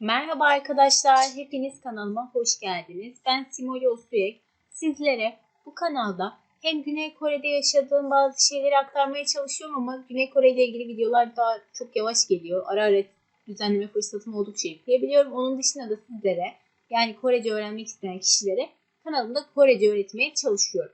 Merhaba arkadaşlar, hepiniz kanalıma hoş geldiniz. Ben Simoli Osuyek. Sizlere bu kanalda hem Güney Kore'de yaşadığım bazı şeyleri aktarmaya çalışıyorum ama Güney Kore ile ilgili videolar daha çok yavaş geliyor. Ara ara düzenleme fırsatım oldukça yükleyebiliyorum. Onun dışında da sizlere yani Korece öğrenmek isteyen kişilere kanalımda Korece öğretmeye çalışıyorum.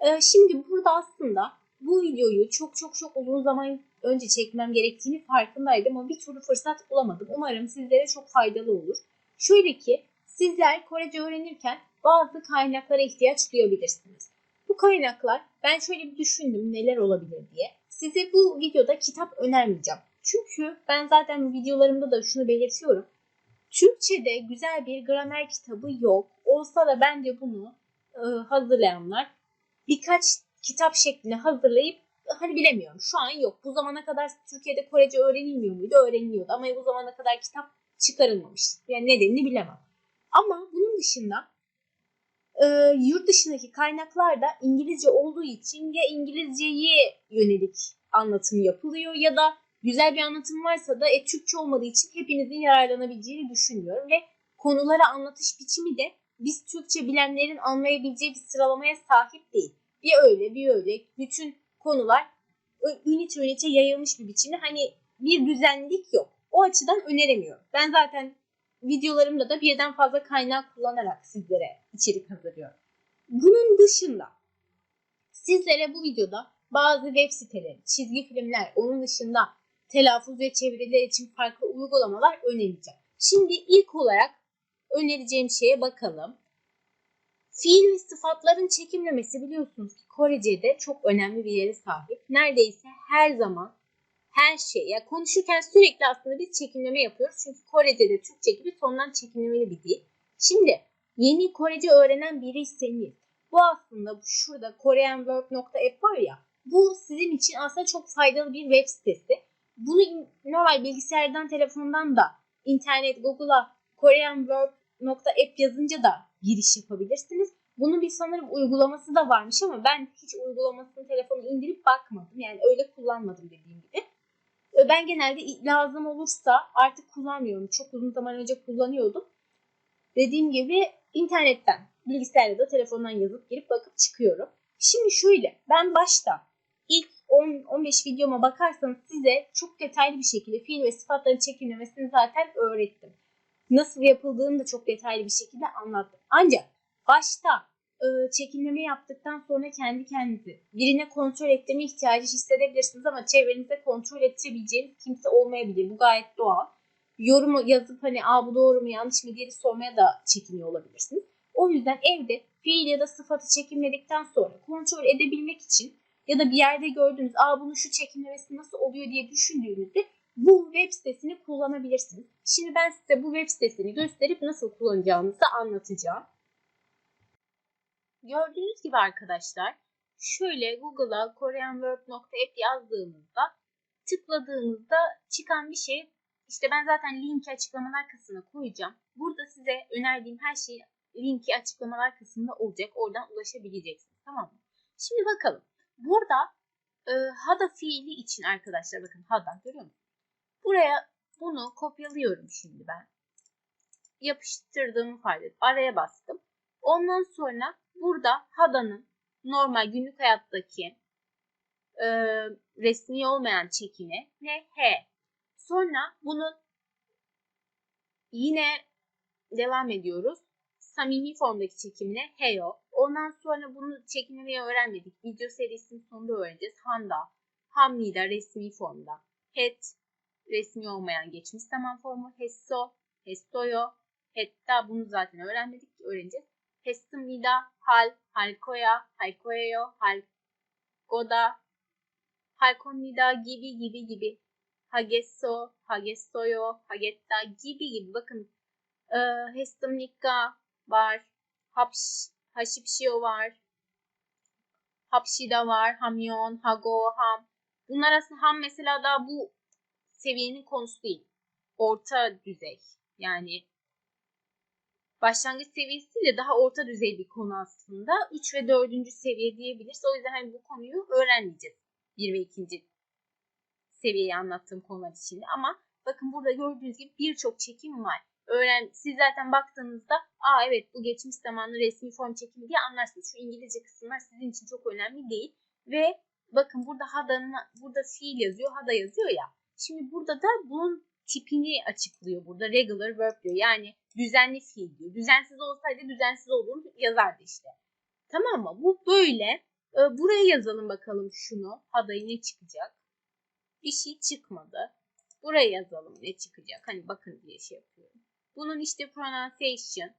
Ee, şimdi burada aslında bu videoyu çok çok çok uzun zaman önce çekmem gerektiğini farkındaydım ama bir türlü fırsat bulamadım. Umarım sizlere çok faydalı olur. Şöyle ki sizler Korece öğrenirken bazı kaynaklara ihtiyaç duyabilirsiniz. Bu kaynaklar ben şöyle bir düşündüm neler olabilir diye. Size bu videoda kitap önermeyeceğim. Çünkü ben zaten videolarımda da şunu belirtiyorum. Türkçe'de güzel bir gramer kitabı yok. Olsa da bence bunu e, hazırlayanlar birkaç kitap şeklinde hazırlayıp hani bilemiyorum şu an yok. Bu zamana kadar Türkiye'de Korece öğrenilmiyor muydu? Öğreniliyordu ama bu zamana kadar kitap çıkarılmamış. Yani nedenini bilemem. Ama bunun dışında e, yurt dışındaki kaynaklar da İngilizce olduğu için ya İngilizceyi yönelik anlatım yapılıyor ya da güzel bir anlatım varsa da e, Türkçe olmadığı için hepinizin yararlanabileceğini düşünüyorum ve konulara anlatış biçimi de biz Türkçe bilenlerin anlayabileceği bir sıralamaya sahip değil. Bir öyle bir öyle bütün konular ünite ünite yayılmış bir biçimde hani bir düzenlik yok. O açıdan öneremiyorum. Ben zaten videolarımda da birden fazla kaynak kullanarak sizlere içerik hazırlıyorum. Bunun dışında sizlere bu videoda bazı web siteleri, çizgi filmler, onun dışında telaffuz ve çeviriler için farklı uygulamalar önereceğim. Şimdi ilk olarak önereceğim şeye bakalım. Fiil ve sıfatların çekimlemesi biliyorsunuz ki Korece'de çok önemli bir yere sahip. Neredeyse her zaman her şey. Ya konuşurken sürekli aslında biz çekimleme yapıyoruz. Çünkü Korece'de Türkçe gibi sondan çekimlemeli bir dil. Şimdi yeni Korece öğrenen biriyseniz bu aslında şurada koreanverb.app var ya bu sizin için aslında çok faydalı bir web sitesi. Bunu normal bilgisayardan, telefondan da internet, Google'a koreanverb.app yazınca da giriş yapabilirsiniz. Bunun bir sanırım uygulaması da varmış ama ben hiç uygulamasını telefonu indirip bakmadım. Yani öyle kullanmadım dediğim gibi. Ben genelde lazım olursa artık kullanmıyorum. Çok uzun zaman önce kullanıyordum. Dediğim gibi internetten, bilgisayarda da telefondan yazıp girip bakıp çıkıyorum. Şimdi şöyle ben başta ilk 10-15 videoma bakarsanız size çok detaylı bir şekilde fiil ve sıfatların çekimlemesini zaten öğrettim. Nasıl yapıldığını da çok detaylı bir şekilde anlattım. Ancak başta e, çekimleme yaptıktan sonra kendi kendinizi birine kontrol ettirme ihtiyacı hissedebilirsiniz ama çevrenizde kontrol ettirebileceğiniz kimse olmayabilir. Bu gayet doğal. Yorumu yazıp hani Aa, bu doğru mu yanlış mı diye sormaya da çekiniyor olabilirsiniz. O yüzden evde fiil ya da sıfatı çekimledikten sonra kontrol edebilmek için ya da bir yerde gördüğünüz Aa bunun şu çekimlemesi nasıl oluyor diye düşündüğünüzde bu web sitesini kullanabilirsiniz. Şimdi ben size bu web sitesini gösterip nasıl kullanacağınızı anlatacağım. Gördüğünüz gibi arkadaşlar şöyle Google'a koreanverb.app yazdığınızda tıkladığınızda çıkan bir şey işte ben zaten linki açıklamalar kısmına koyacağım. Burada size önerdiğim her şey linki açıklamalar kısmında olacak. Oradan ulaşabileceksiniz. Tamam mı? Şimdi bakalım. Burada e, hada fiili için arkadaşlar bakın hada görüyor musunuz? Buraya bunu kopyalıyorum şimdi ben. Yapıştırdığımı fark. Araya bastım. Ondan sonra burada Hada'nın normal günlük hayattaki e, resmi olmayan çekimi ne H. Sonra bunun yine devam ediyoruz. Samimi formdaki çekimine Heyo. Ondan sonra bunu çekimlemeyi öğrenmedik. Video serisinin sonunda öğreneceğiz. Handa, Hamnida resmi formda. Het, resmi olmayan geçmiş zaman formu. Hesso, Hestoyo, Hetta bunu zaten öğrenmedik. Öğreneceğiz. Hestimida, Hal, Halkoya, Halkoyeyo, Halgoda, Halkonida gibi gibi gibi. Hagesso, Hagessoyo, Hagetta gibi gibi. Bakın e, Hestimnika var. Hapş, Haşipşio var. Hapşida var. Hamyon, Hago, Ham. Bunlar aslında Ham mesela daha bu seviyenin konusu değil. Orta düzey. Yani başlangıç seviyesiyle daha orta düzey bir konu aslında. 3 ve 4. seviye diyebiliriz. O yüzden hani bu konuyu öğrenmeyeceğiz. 1 ve 2. seviyeyi anlattığım konular içinde ama Bakın burada gördüğünüz gibi birçok çekim var. Öğren, siz zaten baktığınızda aa evet bu geçmiş zamanlı resmi form çekimi diye anlarsınız. Şu İngilizce kısımlar sizin için çok önemli değil. Ve bakın burada hada'nın burada fiil yazıyor, hada yazıyor ya. Şimdi burada da bunun tipini açıklıyor burada. Regular verb diyor. Yani düzenli fiil diyor. Düzensiz olsaydı düzensiz olduğunu yazardı işte. Tamam mı? Bu böyle. Ee, buraya yazalım bakalım şunu. Hada'yı ne çıkacak? Bir şey çıkmadı. Buraya yazalım ne çıkacak. Hani bakın diye şey yapıyorum. Bunun işte pronunciation.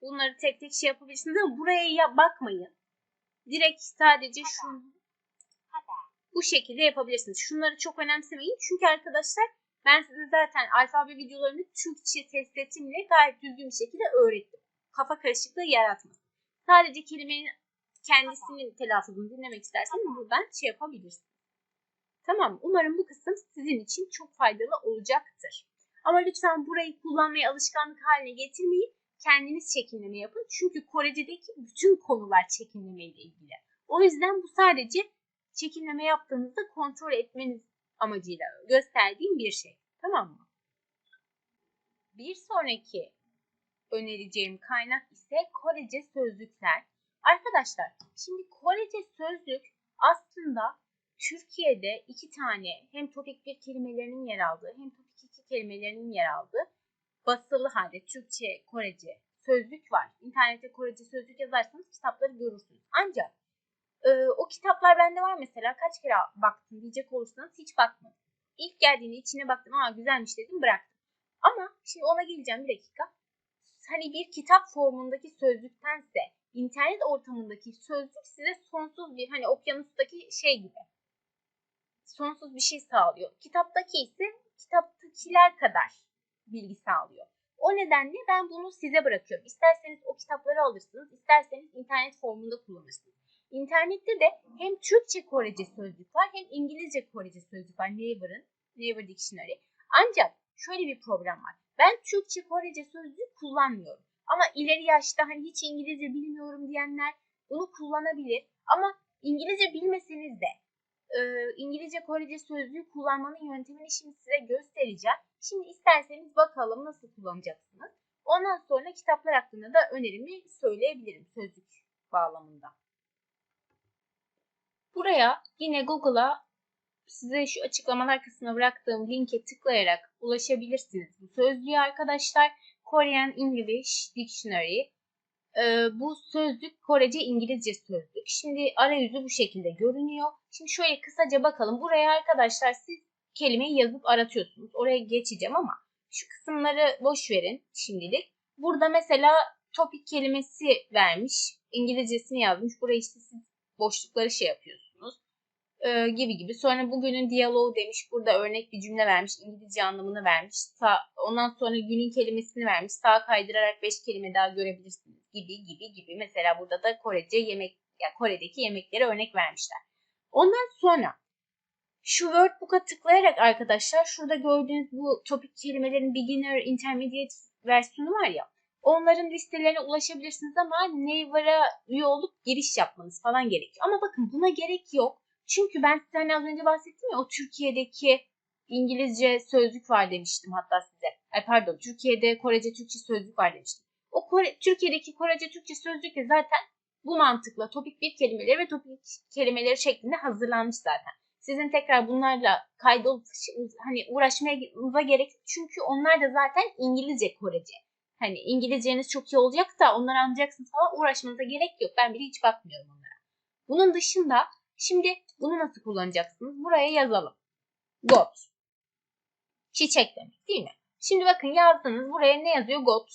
Bunları tek tek şey yapabilirsiniz ama buraya ya bakmayın. Direkt sadece şu bu şekilde yapabilirsiniz. Şunları çok önemsemeyin. Çünkü arkadaşlar ben size zaten alfabe videolarını Türkçe test etimle gayet düzgün bir şekilde öğrettim. Kafa karışıklığı yaratmasın. Sadece kelimenin kendisinin telaffuzunu dinlemek isterseniz buradan şey yapabilirsiniz. Tamam Umarım bu kısım sizin için çok faydalı olacaktır. Ama lütfen burayı kullanmaya alışkanlık haline getirmeyin. Kendiniz çekimleme yapın. Çünkü Korece'deki bütün konular çekimleme ile ilgili. O yüzden bu sadece çekimleme yaptığınızda kontrol etmeniz amacıyla gösterdiğim bir şey. Tamam mı? Bir sonraki önereceğim kaynak ise Korece sözlükler. Arkadaşlar şimdi Korece sözlük aslında Türkiye'de iki tane hem topik bir kelimelerinin yer aldığı hem topik iki kelimelerinin yer aldığı basılı halde Türkçe, Korece sözlük var. İnternette Korece sözlük yazarsanız kitapları görürsünüz. Ancak e, o kitaplar bende var mesela kaç kere baktım diyecek olursanız hiç bakmadım. İlk geldiğinde içine baktım aa güzelmiş dedim bıraktım. Ama şimdi ona geleceğim bir dakika. Hani bir kitap formundaki sözlüktense internet ortamındaki sözlük size sonsuz bir hani okyanustaki şey gibi sonsuz bir şey sağlıyor. Kitaptaki ise kitaptakiler kadar bilgi sağlıyor. O nedenle ben bunu size bırakıyorum. İsterseniz o kitapları alırsınız, isterseniz internet formunda kullanırsınız. İnternette de hem Türkçe Korece sözlük var hem İngilizce Korece sözlük var. Naver'ın, Naver Dictionary. Ancak şöyle bir problem var. Ben Türkçe Korece sözlük kullanmıyorum. Ama ileri yaşta hani hiç İngilizce bilmiyorum diyenler bunu kullanabilir. Ama İngilizce bilmeseniz de e, İngilizce Korece sözlüğü kullanmanın yöntemini şimdi size göstereceğim. Şimdi isterseniz bakalım nasıl kullanacaksınız. Ondan sonra kitaplar hakkında da önerimi söyleyebilirim sözlük bağlamında. Buraya yine Google'a size şu açıklamalar kısmına bıraktığım linke tıklayarak ulaşabilirsiniz bu sözlüğe arkadaşlar. Korean English Dictionary. Ee, bu sözlük Korece İngilizce sözlük. Şimdi arayüzü bu şekilde görünüyor. Şimdi şöyle kısaca bakalım. Buraya arkadaşlar siz kelimeyi yazıp aratıyorsunuz. Oraya geçeceğim ama şu kısımları boş verin şimdilik. Burada mesela topik kelimesi vermiş. İngilizcesini yazmış. Buraya işte siz boşlukları şey yapıyorsunuz. Ee, gibi gibi. Sonra bugünün diyaloğu demiş. Burada örnek bir cümle vermiş. İngilizce anlamını vermiş. Sağ, ondan sonra günün kelimesini vermiş. Sağa kaydırarak 5 kelime daha görebilirsiniz. Gibi gibi gibi. Mesela burada da Korece yemek, yani Kore'deki yemekleri örnek vermişler. Ondan sonra şu Wordbook'a tıklayarak arkadaşlar şurada gördüğünüz bu topik kelimelerin beginner, intermediate versiyonu var ya onların listelerine ulaşabilirsiniz ama Naver'a üye olup giriş yapmanız falan gerekiyor. Ama bakın buna gerek yok. Çünkü ben size hani az önce bahsettim ya o Türkiye'deki İngilizce sözlük var demiştim hatta size. Ay pardon Türkiye'de Korece Türkçe sözlük var demiştim. O Kore, Türkiye'deki Korece Türkçe sözlük de zaten bu mantıkla topik bir kelimeleri ve topik kelimeleri şeklinde hazırlanmış zaten. Sizin tekrar bunlarla kaydolup hani uğraşmaya gerek çünkü onlar da zaten İngilizce Korece. Hani İngilizceniz çok iyi olacak da onları anlayacaksınız falan uğraşmanıza gerek yok. Ben bile hiç bakmıyorum onlara. Bunun dışında şimdi bunu nasıl kullanacaksınız? Buraya yazalım. Got. Çiçek demek değil mi? Şimdi bakın yazdınız. Buraya ne yazıyor? Got.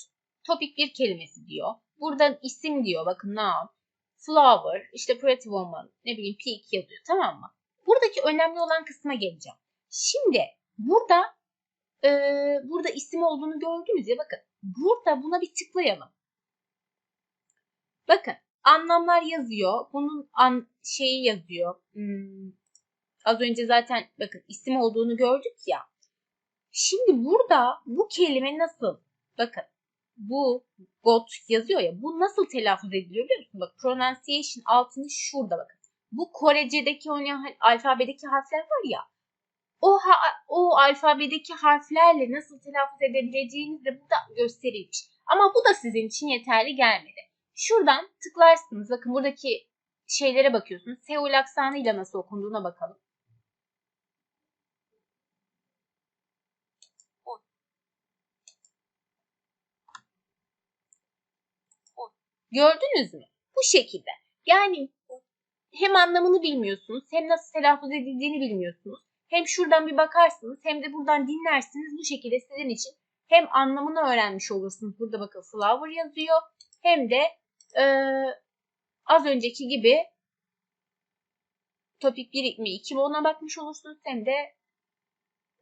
Topik bir kelimesi diyor. Burada isim diyor. Bakın noun flower, işte pretty woman, ne bileyim peak yazıyor tamam mı? Buradaki önemli olan kısma geleceğim. Şimdi burada e, burada isim olduğunu gördünüz ya bakın. Burada buna bir tıklayalım. Bakın anlamlar yazıyor. Bunun an, şeyi yazıyor. Hmm, az önce zaten bakın isim olduğunu gördük ya. Şimdi burada bu kelime nasıl? Bakın bu got yazıyor ya bu nasıl telaffuz ediliyor biliyor musun? Bak pronunciation altını şurada bakın. Bu Korece'deki o alfabedeki harfler var ya o ha- o alfabedeki harflerle nasıl telaffuz edebileceğiniz de burada gösterilmiş. Ama bu da sizin için yeterli gelmedi. Şuradan tıklarsınız. Bakın buradaki şeylere bakıyorsunuz. Seul aksanıyla nasıl okunduğuna bakalım. Gördünüz mü? Bu şekilde. Yani hem anlamını bilmiyorsunuz hem nasıl telaffuz edildiğini bilmiyorsunuz. Hem şuradan bir bakarsınız hem de buradan dinlersiniz. Bu şekilde sizin için hem anlamını öğrenmiş olursunuz. Burada bakın flower yazıyor. Hem de e, az önceki gibi topik 1 mi 2 mi ona bakmış olursunuz. Hem de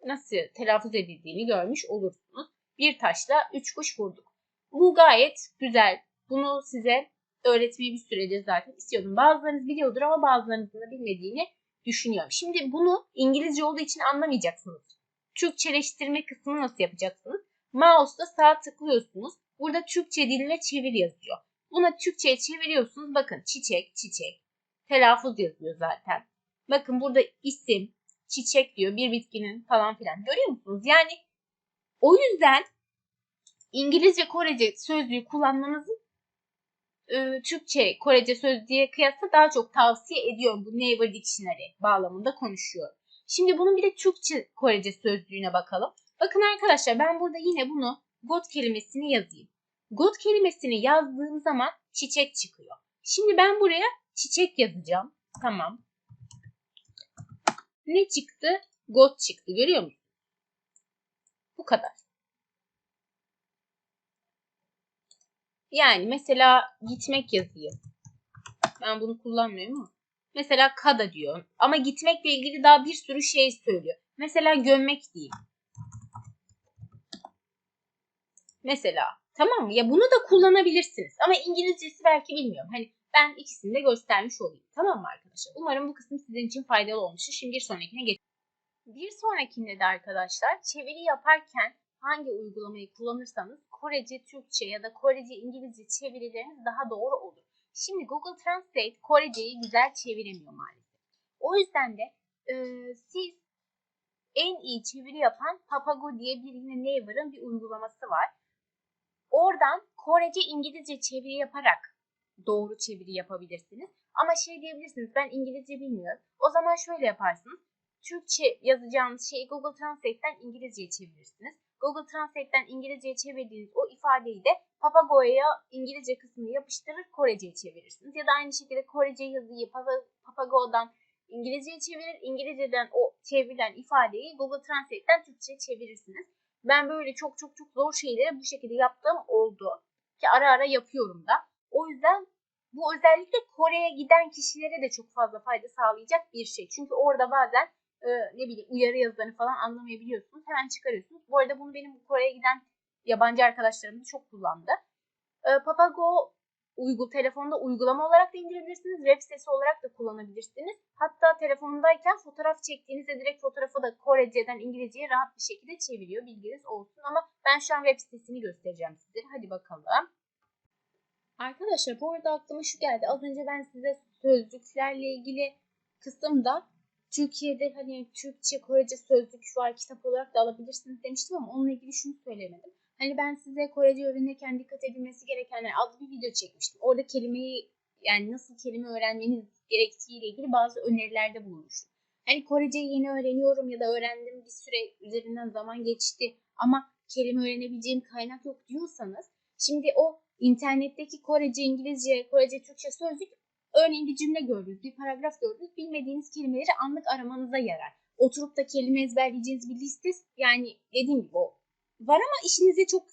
nasıl telaffuz edildiğini görmüş olursunuz. Bir taşla üç kuş vurduk. Bu gayet güzel. Bunu size öğretmeyi bir süredir zaten istiyordum. Bazılarınız biliyordur ama bazılarınızın da bilmediğini düşünüyorum. Şimdi bunu İngilizce olduğu için anlamayacaksınız. Türkçeleştirme kısmını nasıl yapacaksınız? Mouse'da sağ tıklıyorsunuz. Burada Türkçe diline çevir yazıyor. Buna Türkçe'ye çeviriyorsunuz. Bakın çiçek, çiçek. Telaffuz yazıyor zaten. Bakın burada isim, çiçek diyor. Bir bitkinin falan filan. Görüyor musunuz? Yani o yüzden İngilizce, Korece sözlüğü kullanmanızı e, Türkçe, Korece sözlüğe kıyasla daha çok tavsiye ediyorum. Bu Naver Dictionary bağlamında konuşuyorum. Şimdi bunun bir de Türkçe, Korece sözlüğüne bakalım. Bakın arkadaşlar ben burada yine bunu God kelimesini yazayım. God kelimesini yazdığım zaman çiçek çıkıyor. Şimdi ben buraya çiçek yazacağım. Tamam. Ne çıktı? God çıktı. Görüyor musun? Bu kadar. Yani mesela gitmek yazayım. Ben bunu kullanmıyorum ama. Mesela kada diyor. Ama gitmekle ilgili daha bir sürü şey söylüyor. Mesela gömmek diyeyim. Mesela tamam mı? Ya bunu da kullanabilirsiniz. Ama İngilizcesi belki bilmiyorum. Hani ben ikisini de göstermiş olayım. Tamam mı arkadaşlar? Umarım bu kısım sizin için faydalı olmuştur. Şimdi bir sonrakine geç. Bir sonrakinde de arkadaşlar çeviri yaparken hangi uygulamayı kullanırsanız Korece Türkçe ya da Korece İngilizce çevirileriniz daha doğru olur. Şimdi Google Translate Korece'yi güzel çeviremiyor maalesef. O yüzden de e, siz en iyi çeviri yapan Papago diye bir yine Naver'ın bir uygulaması var. Oradan Korece İngilizce çeviri yaparak doğru çeviri yapabilirsiniz. Ama şey diyebilirsiniz ben İngilizce bilmiyorum. O zaman şöyle yaparsınız. Türkçe yazacağınız şeyi Google Translate'ten İngilizceye çevirirsiniz. Google Translate'ten İngilizceye çevirdiğiniz o ifadeyi de Papago'ya İngilizce kısmını yapıştırır Korece'ye çevirirsiniz. Ya da aynı şekilde Korece yazıyı Papago'dan İngilizceye çevirir, İngilizceden o çevrilen ifadeyi Google Translate'ten Türkçe'ye çevirirsiniz. Ben böyle çok çok çok zor şeyleri bu şekilde yaptığım oldu. Ki ara ara yapıyorum da. O yüzden bu özellikle Kore'ye giden kişilere de çok fazla fayda sağlayacak bir şey. Çünkü orada bazen e, ne bileyim uyarı yazılarını falan anlamayabiliyorsunuz. Hemen çıkarıyorsunuz. Bu arada bunu benim Kore'ye giden yabancı arkadaşlarım da çok kullandı. E, Papago uygul telefonda uygulama olarak da indirebilirsiniz. Web sitesi olarak da kullanabilirsiniz. Hatta telefondayken fotoğraf çektiğinizde direkt fotoğrafı da Korece'den İngilizceye rahat bir şekilde çeviriyor. Bilginiz olsun ama ben şu an web sitesini göstereceğim size. Hadi bakalım. Arkadaşlar bu arada aklıma şu geldi. Az önce ben size sözlüklerle ilgili kısımda Türkiye'de hani Türkçe, Korece sözlük var kitap olarak da alabilirsiniz demiştim ama onunla ilgili şunu söylemedim. Hani ben size Korece öğrenirken dikkat edilmesi gerekenler adlı bir video çekmiştim. Orada kelimeyi yani nasıl kelime öğrenmeniz gerektiği ile ilgili bazı önerilerde bulunmuştum. Hani Koreceyi yeni öğreniyorum ya da öğrendim bir süre üzerinden zaman geçti ama kelime öğrenebileceğim kaynak yok diyorsanız şimdi o internetteki Korece, İngilizce, Korece, Türkçe sözlük örneğin bir cümle gördünüz, bir paragraf gördünüz, bilmediğiniz kelimeleri anlık aramanıza yarar. Oturup da kelime ezberleyeceğiniz bir liste yani dediğim gibi o var ama işinize çok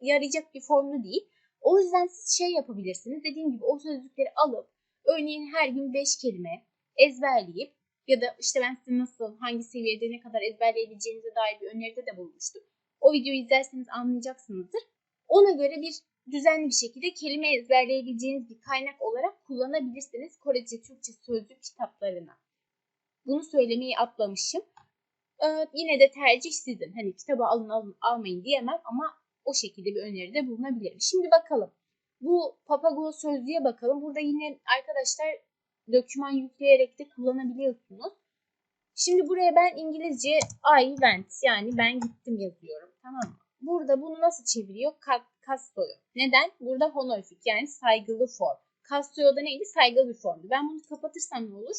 yarayacak bir formlu değil. O yüzden siz şey yapabilirsiniz. Dediğim gibi o sözcükleri alıp örneğin her gün 5 kelime ezberleyip ya da işte ben size nasıl hangi seviyede ne kadar ezberleyebileceğinize dair bir öneride de bulmuştum. O videoyu izlerseniz anlayacaksınızdır. Ona göre bir düzenli bir şekilde kelime ezberleyebileceğiniz bir kaynak olarak kullanabilirsiniz Korece Türkçe sözlük kitaplarına. Bunu söylemeyi atlamışım. Ee, yine de tercih sizin. Hani kitabı alın, alın almayın diyemem ama o şekilde bir öneride bulunabilirim. Şimdi bakalım. Bu Papago sözlüğe bakalım. Burada yine arkadaşlar doküman yükleyerek de kullanabiliyorsunuz. Şimdi buraya ben İngilizce I went yani ben gittim yazıyorum. Tamam mı? Burada bunu nasıl çeviriyor? Ka Castoyo. Neden? Burada honorific yani saygılı form. Castoyo da neydi? Saygılı bir formdu. Ben bunu kapatırsam ne olur?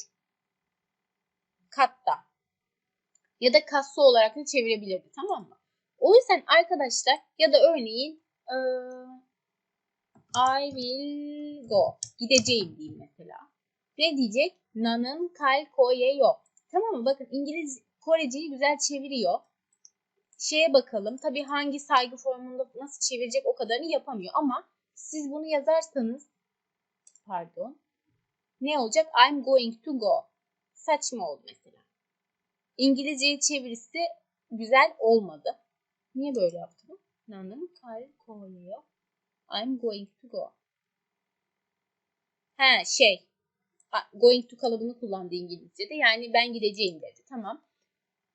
Katta. Ya da Casso olarak da çevirebilirdi. Tamam mı? O yüzden arkadaşlar ya da örneğin I will go. Gideceğim diyeyim mesela. Ne diyecek? Nanın kal koye yok. Tamam mı? Bakın İngiliz Koreceyi güzel çeviriyor. Şeye bakalım. Tabii hangi saygı formunda nasıl çevirecek o kadarını yapamıyor. Ama siz bunu yazarsanız pardon. Ne olacak? I'm going to go. Saçma oldu mesela. İngilizceye çevirisi güzel olmadı. Niye böyle yaptım? Nanın kal koye yok. I'm going to go. He şey. Going to kalıbını kullandı İngilizce'de. Yani ben gideceğim dedi. Tamam.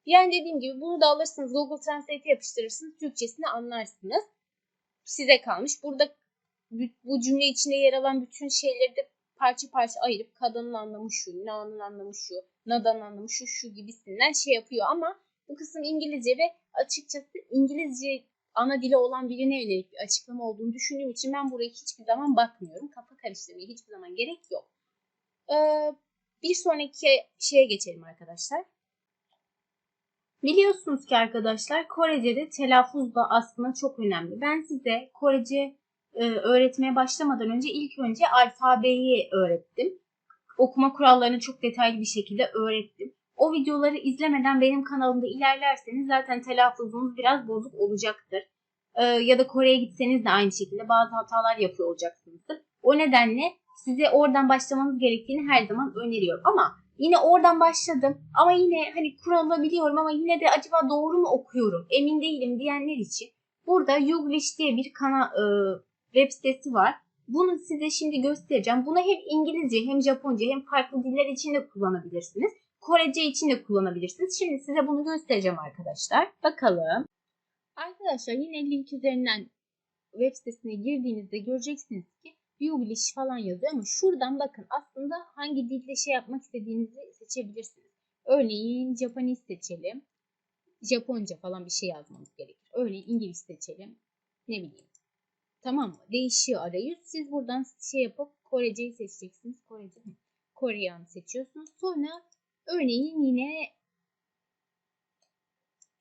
Yani dediğim gibi bunu da alırsınız. Google Translate'e yapıştırırsınız. Türkçesini anlarsınız. Size kalmış. Burada bu cümle içinde yer alan bütün şeyleri de parça parça ayırıp kadının anlamı şu, na'nın anlamı şu, na'dan anlamı şu, şu gibisinden şey yapıyor ama bu kısım İngilizce ve açıkçası İngilizce ana dili olan birine yönelik bir açıklama olduğunu düşündüğüm için ben buraya hiçbir zaman bakmıyorum. Kafa karıştırmaya hiçbir zaman gerek yok. Ee, bir sonraki şeye geçelim arkadaşlar. Biliyorsunuz ki arkadaşlar Korece'de telaffuz da aslında çok önemli. Ben size Korece e, öğretmeye başlamadan önce ilk önce alfabeyi öğrettim. Okuma kurallarını çok detaylı bir şekilde öğrettim. O videoları izlemeden benim kanalımda ilerlerseniz zaten telaffuzunuz biraz bozuk olacaktır. Ee, ya da Kore'ye gitseniz de aynı şekilde bazı hatalar yapıyor olacaksınızdır. O nedenle size oradan başlamanız gerektiğini her zaman öneriyorum. Ama yine oradan başladım ama yine hani kuralı biliyorum ama yine de acaba doğru mu okuyorum emin değilim diyenler için burada Youglish diye bir kana, e, web sitesi var. Bunu size şimdi göstereceğim. Bunu hem İngilizce hem Japonca hem farklı diller için de kullanabilirsiniz. Korece için de kullanabilirsiniz. Şimdi size bunu göstereceğim arkadaşlar. Bakalım. Arkadaşlar yine link üzerinden web sitesine girdiğinizde göreceksiniz ki Youglish falan yazıyor ama şuradan bakın aslında hangi dilde şey yapmak istediğinizi seçebilirsiniz. Örneğin Japanese seçelim. Japonca falan bir şey yazmamız gerekir. Örneğin İngiliz seçelim. Ne bileyim. Tamam mı? Değişiyor arayüz. Siz buradan şey yapıp Koreceyi seçeceksiniz. Korece. Koreyan seçiyorsunuz. Sonra örneğin yine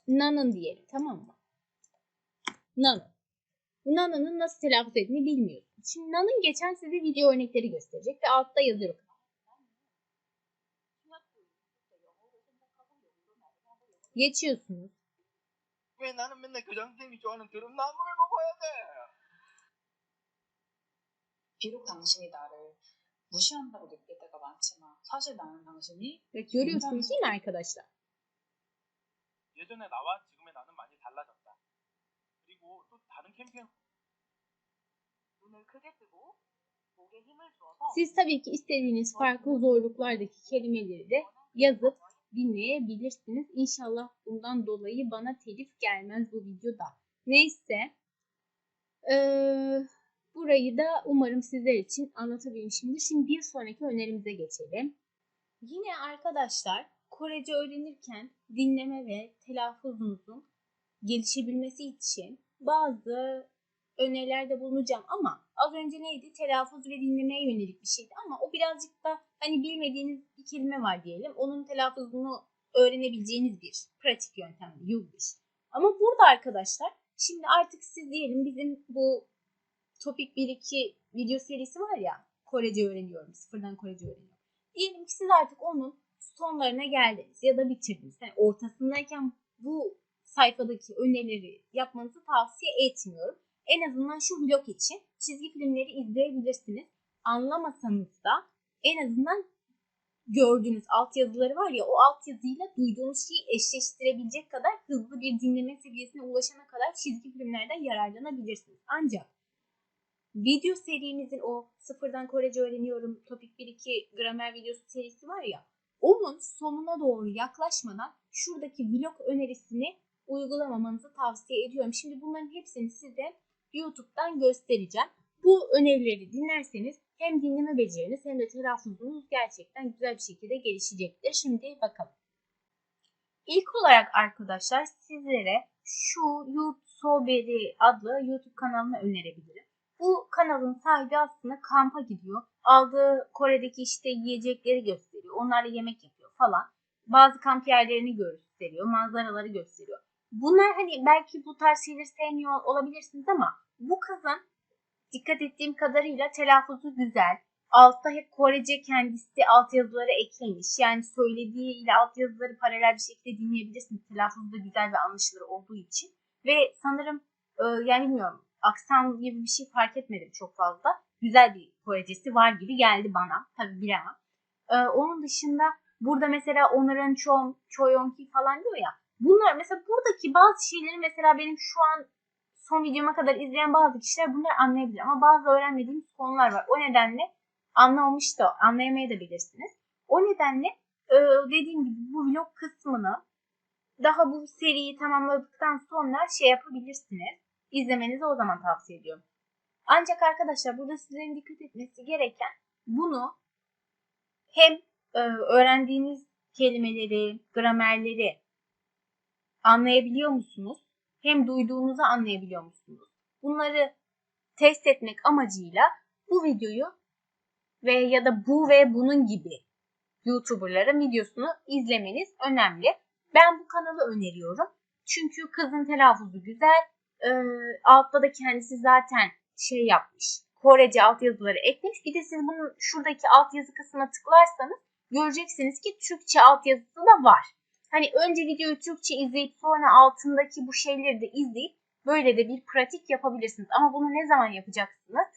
Nan'ın diyelim. Tamam mı? Nan'ın. Nan'ın nasıl telaffuz ettiğini bilmiyorsunuz. Şimdi Nan'ın geçen size video örnekleri gösterecek ve altta yazıyor. Geçiyorsunuz. 왜 나는 맨날 교장 선생님이 좋아하는 드럼 나무를 먹어야 돼? 비록 당신이 나를 무시한다고 느낄 때가 많지만 사실 나는 당신이 Ve görüyorsunuz değil mi arkadaşlar? 예전에 나와 지금의 나는 많이 달라졌다. 그리고 또 다른 캠페 Siz tabii ki istediğiniz farklı zorluklardaki kelimeleri de yazıp dinleyebilirsiniz. İnşallah bundan dolayı bana telif gelmez bu videoda. Neyse. Ee, burayı da umarım sizler için anlatabilmişimdir. Şimdi bir sonraki önerimize geçelim. Yine arkadaşlar Korece öğrenirken dinleme ve telaffuzunuzun gelişebilmesi için bazı önerilerde bulunacağım ama az önce neydi? Telaffuz ve dinlemeye yönelik bir şeydi ama o birazcık da hani bilmediğiniz bir kelime var diyelim. Onun telaffuzunu öğrenebileceğiniz bir pratik yöntem Youglish. Ama burada arkadaşlar şimdi artık siz diyelim bizim bu Topik 1-2 video serisi var ya Korece öğreniyorum. Sıfırdan Korece öğreniyorum. Diyelim ki siz artık onun sonlarına geldiniz ya da bitirdiniz. Yani ortasındayken bu sayfadaki önerileri yapmanızı tavsiye etmiyorum. En azından şu vlog için çizgi filmleri izleyebilirsiniz. Anlamasanız da en azından gördüğünüz altyazıları var ya o altyazıyla duyduğunuz şeyi eşleştirebilecek kadar hızlı bir dinleme seviyesine ulaşana kadar çizgi filmlerden yararlanabilirsiniz. Ancak video serimizin o sıfırdan Korece öğreniyorum topik 1-2 gramer videosu serisi var ya onun sonuna doğru yaklaşmadan şuradaki vlog önerisini uygulamamanızı tavsiye ediyorum. Şimdi bunların hepsini size YouTube'dan göstereceğim. Bu önerileri dinlerseniz hem dinleme beceriniz hem de telaffuzunuz gerçekten güzel bir şekilde gelişecektir. Şimdi bakalım. İlk olarak arkadaşlar sizlere şu YouTuberi adlı YouTube kanalını önerebilirim. Bu kanalın sahibi aslında kampa gidiyor. Aldığı Kore'deki işte yiyecekleri gösteriyor. Onlarla yemek yapıyor falan. Bazı kamp yerlerini gösteriyor. Manzaraları gösteriyor. Bunlar hani belki bu tarz şeyleri sevmiyor olabilirsiniz ama bu kızın dikkat ettiğim kadarıyla telaffuzu güzel. Altta hep Korece kendisi altyazıları eklemiş. Yani söylediği ile altyazıları paralel bir şekilde dinleyebilirsiniz. Telaffuzu da güzel ve anlaşılır olduğu için. Ve sanırım e, yani bilmiyorum aksan gibi bir şey fark etmedim çok fazla. Güzel bir Korecesi var gibi geldi bana. Tabii bilemem. E, onun dışında burada mesela Onur'un Chon, Choyonki falan diyor ya. Bunlar mesela buradaki bazı şeyleri mesela benim şu an son videoma kadar izleyen bazı kişiler bunları anlayabilir. Ama bazı öğrenmediğimiz konular var. O nedenle anlamamış da anlayamayabilirsiniz. O nedenle e, dediğim gibi bu vlog kısmını daha bu seriyi tamamladıktan sonra şey yapabilirsiniz. İzlemenizi o zaman tavsiye ediyorum. Ancak arkadaşlar burada sizlerin dikkat etmesi gereken bunu hem e, öğrendiğiniz kelimeleri, gramerleri anlayabiliyor musunuz? Hem duyduğunuzu anlayabiliyor musunuz? Bunları test etmek amacıyla bu videoyu ve ya da bu ve bunun gibi YouTuber'ların videosunu izlemeniz önemli. Ben bu kanalı öneriyorum. Çünkü kızın telaffuzu güzel. Ee, altta da kendisi zaten şey yapmış. Korece altyazıları eklemiş. Bir de siz bunun şuradaki altyazı kısmına tıklarsanız göreceksiniz ki Türkçe altyazısı da var. Hani önce videoyu Türkçe izleyip sonra altındaki bu şeyleri de izleyip böyle de bir pratik yapabilirsiniz. Ama bunu ne zaman yapacaksınız?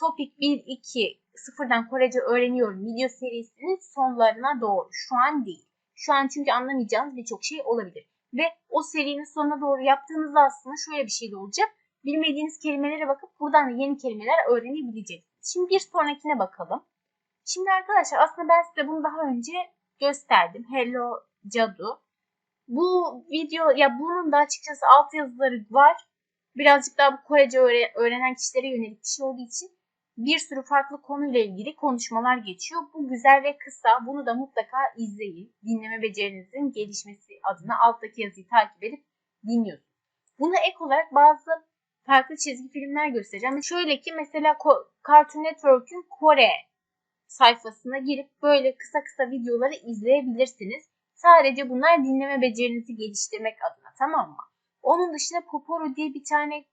Topik 1, 2, sıfırdan Korece öğreniyorum video serisinin sonlarına doğru. Şu an değil. Şu an çünkü anlamayacağınız birçok şey olabilir. Ve o serinin sonuna doğru yaptığınızda aslında şöyle bir şey de olacak. Bilmediğiniz kelimelere bakıp buradan da yeni kelimeler öğrenebileceksiniz. Şimdi bir sonrakine bakalım. Şimdi arkadaşlar aslında ben size bunu daha önce gösterdim. Hello Cadu. Bu video ya bunun da açıkçası altyazıları var. Birazcık daha bu Korece öğre- öğrenen kişilere yönelik bir şey olduğu için bir sürü farklı konuyla ilgili konuşmalar geçiyor. Bu güzel ve kısa. Bunu da mutlaka izleyin. Dinleme becerinizin gelişmesi adına alttaki yazıyı takip edip dinliyorsunuz. Buna ek olarak bazı farklı çizgi filmler göstereceğim. Şöyle ki mesela Cartoon Network'ün Kore sayfasına girip böyle kısa kısa videoları izleyebilirsiniz. Sadece bunlar dinleme becerinizi geliştirmek adına tamam mı? Onun dışında Poporo diye bir tane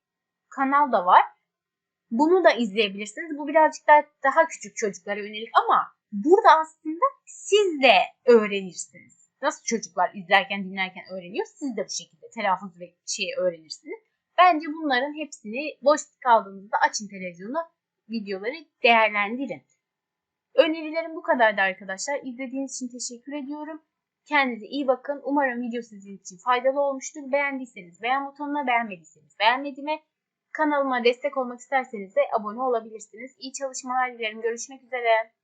kanal da var. Bunu da izleyebilirsiniz. Bu birazcık daha, daha küçük çocuklara yönelik ama burada aslında siz de öğrenirsiniz. Nasıl çocuklar izlerken dinlerken öğreniyor siz de bu şekilde telaffuz ve şeyi öğrenirsiniz. Bence bunların hepsini boş kaldığınızda açın televizyonu videoları değerlendirin. Önerilerim bu kadardı arkadaşlar. İzlediğiniz için teşekkür ediyorum. Kendinize iyi bakın. Umarım video sizin için faydalı olmuştur. Beğendiyseniz beğen butonuna, beğenmediyseniz beğenmediğime, kanalıma destek olmak isterseniz de abone olabilirsiniz. İyi çalışmalar dilerim. Görüşmek üzere.